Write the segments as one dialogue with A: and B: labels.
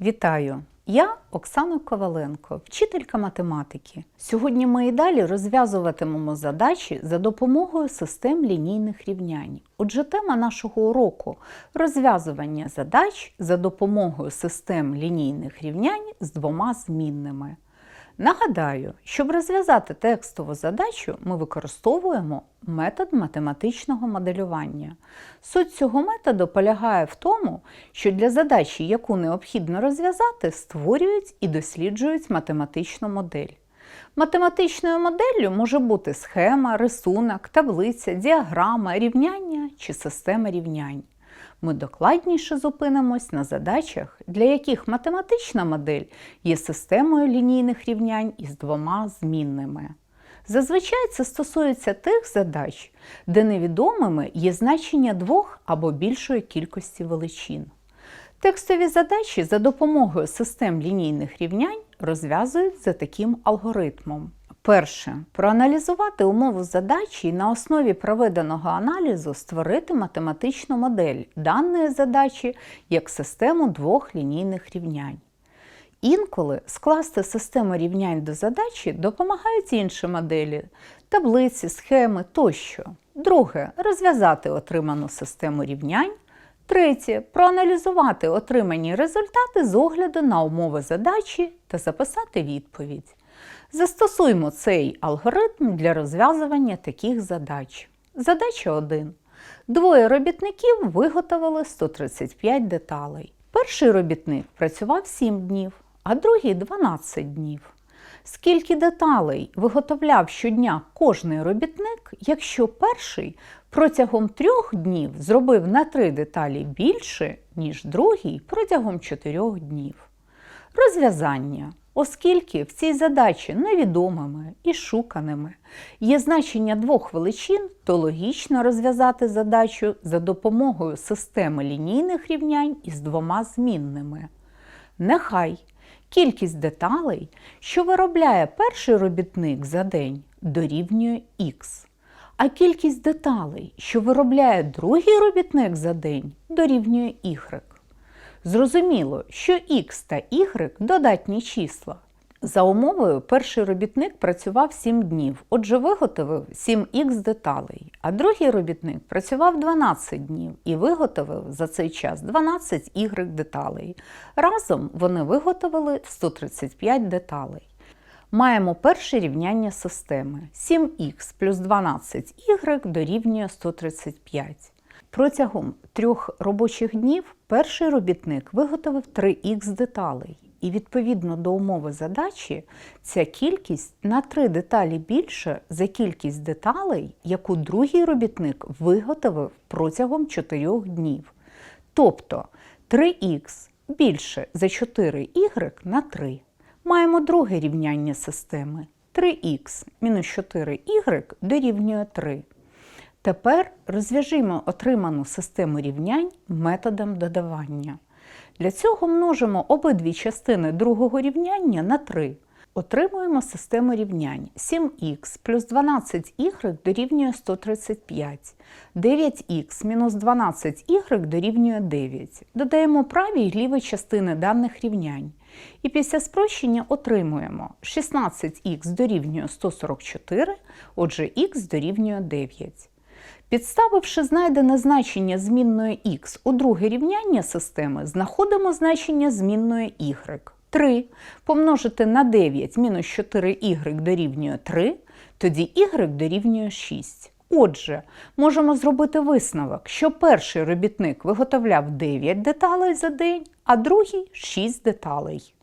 A: Вітаю! Я Оксана Коваленко, вчителька математики. Сьогодні ми і далі розв'язуватимемо задачі за допомогою систем лінійних рівнянь. Отже, тема нашого уроку розв'язування задач за допомогою систем лінійних рівнянь з двома змінними. Нагадаю, щоб розв'язати текстову задачу, ми використовуємо метод математичного моделювання. Суть цього методу полягає в тому, що для задачі, яку необхідно розв'язати, створюють і досліджують математичну модель. Математичною моделлю може бути схема, рисунок, таблиця, діаграма, рівняння чи система рівнянь. Ми докладніше зупинимось на задачах, для яких математична модель є системою лінійних рівнянь із двома змінними. Зазвичай це стосується тих задач, де невідомими є значення двох або більшої кількості величин. Текстові задачі за допомогою систем лінійних рівнянь розв'язують за таким алгоритмом. Перше. Проаналізувати умову задачі і на основі проведеного аналізу створити математичну модель даної задачі як систему двох лінійних рівнянь. Інколи скласти систему рівнянь до задачі допомагають інші моделі, таблиці, схеми тощо. Друге розв'язати отриману систему рівнянь. Третє проаналізувати отримані результати з огляду на умови задачі та записати відповідь. Застосуємо цей алгоритм для розв'язування таких задач. Задача 1. Двоє робітників виготовили 135 деталей. Перший робітник працював 7 днів, а другий 12 днів. Скільки деталей виготовляв щодня кожний робітник, якщо перший протягом трьох днів зробив на три деталі більше, ніж другий протягом чотирьох днів? Розв'язання. Оскільки в цій задачі невідомими і шуканими є значення двох величин, то логічно розв'язати задачу за допомогою системи лінійних рівнянь із двома змінними. Нехай кількість деталей, що виробляє перший робітник за день, дорівнює х, а кількість деталей, що виробляє другий робітник за день, дорівнює y. Зрозуміло, що х та y додатні числа. За умовою, перший робітник працював 7 днів, отже, виготовив 7х деталей, а другий робітник працював 12 днів і виготовив за цей час 12y деталей. Разом вони виготовили 135 деталей. Маємо перше рівняння системи. 7х плюс 12y дорівнює 135. Протягом трьох робочих днів перший робітник виготовив 3х деталей. І відповідно до умови задачі, ця кількість на 3 деталі більше за кількість деталей, яку другий робітник виготовив протягом 4 днів. Тобто 3х більше за 4y на 3. Маємо друге рівняння системи. 3х мінус 4y дорівнює 3. Тепер розв'яжімо отриману систему рівнянь методом додавання. Для цього множимо обидві частини другого рівняння на 3. Отримуємо систему рівнянь 7х плюс 12y дорівнює 135, 9х мінус 12y дорівнює 9. Додаємо праві й ліві частини даних рівнянь. І після спрощення отримуємо 16х дорівнює 144, отже х дорівнює 9. Підставивши знайдене значення змінної х у друге рівняння системи, знаходимо значення змінної y. 3 помножити на 9 мінус 4y дорівнює 3, тоді y дорівнює 6. Отже, можемо зробити висновок, що перший робітник виготовляв 9 деталей за день, а другий 6 деталей.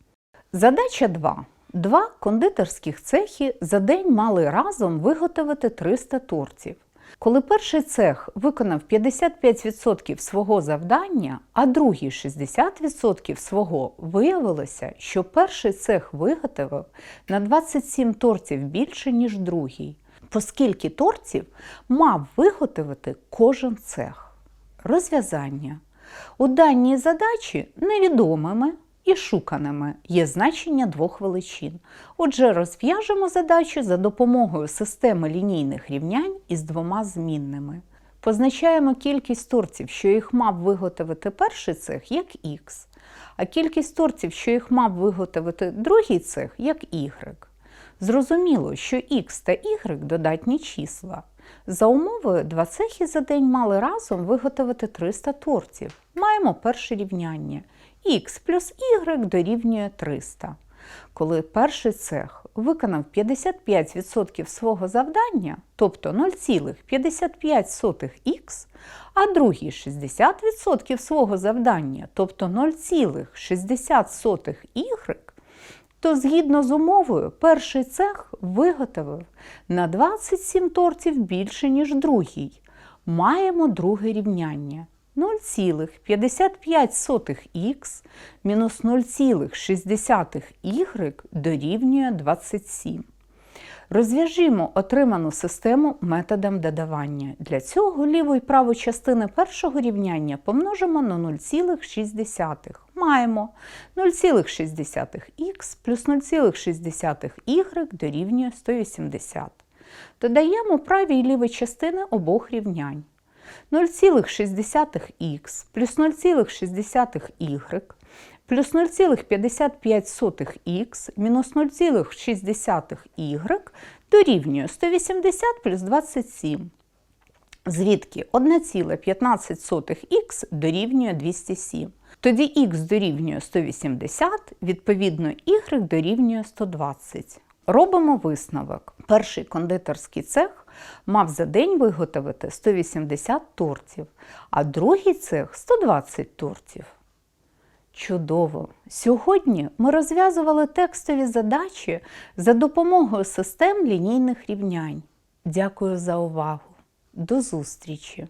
A: Задача 2. Два кондитерських цехи за день мали разом виготовити 300 тортів. Коли перший цех виконав 55% свого завдання, а другий 60% свого, виявилося, що перший цех виготовив на 27 тортів більше, ніж другий, оскільки тортів мав виготовити кожен цех. Розв'язання. У даній задачі невідомими і шуканими є значення двох величин. Отже, розв'яжемо задачу за допомогою системи лінійних рівнянь із двома змінними. Позначаємо кількість тортів, що їх мав виготовити перший цех, як Х, а кількість тортів, що їх мав виготовити другий цех, як Y. Зрозуміло, що Х та Y додатні числа. За умовою, два цехи за день мали разом виготовити 300 тортів. Маємо перше рівняння. Х плюс Y дорівнює 300. Коли перший цех виконав 55% свого завдання, тобто 0,55х, а другий 60% свого завдання, тобто 0,60y, то згідно з умовою перший цех виготовив на 27 тортів більше, ніж другий. Маємо друге рівняння. 0,55х мінус 0,6y дорівнює 27. Розв'яжімо отриману систему методом додавання. Для цього ліву і праву частини першого рівняння помножимо на 0,6. Маємо 0,6х плюс 0,6y дорівнює 180. Додаємо праві і ліві частини обох рівнянь. 0,6х плюс 0,6y плюс 0,55х мінус 0,6y дорівнює 180 плюс 27, звідки 1,15х дорівнює 207. Тоді х дорівнює 180, відповідно y дорівнює 120. Робимо висновок. Перший кондитерський цех мав за день виготовити 180 тортів, а другий цех 120 тортів. Чудово! Сьогодні ми розв'язували текстові задачі за допомогою систем лінійних рівнянь. Дякую за увагу. До зустрічі!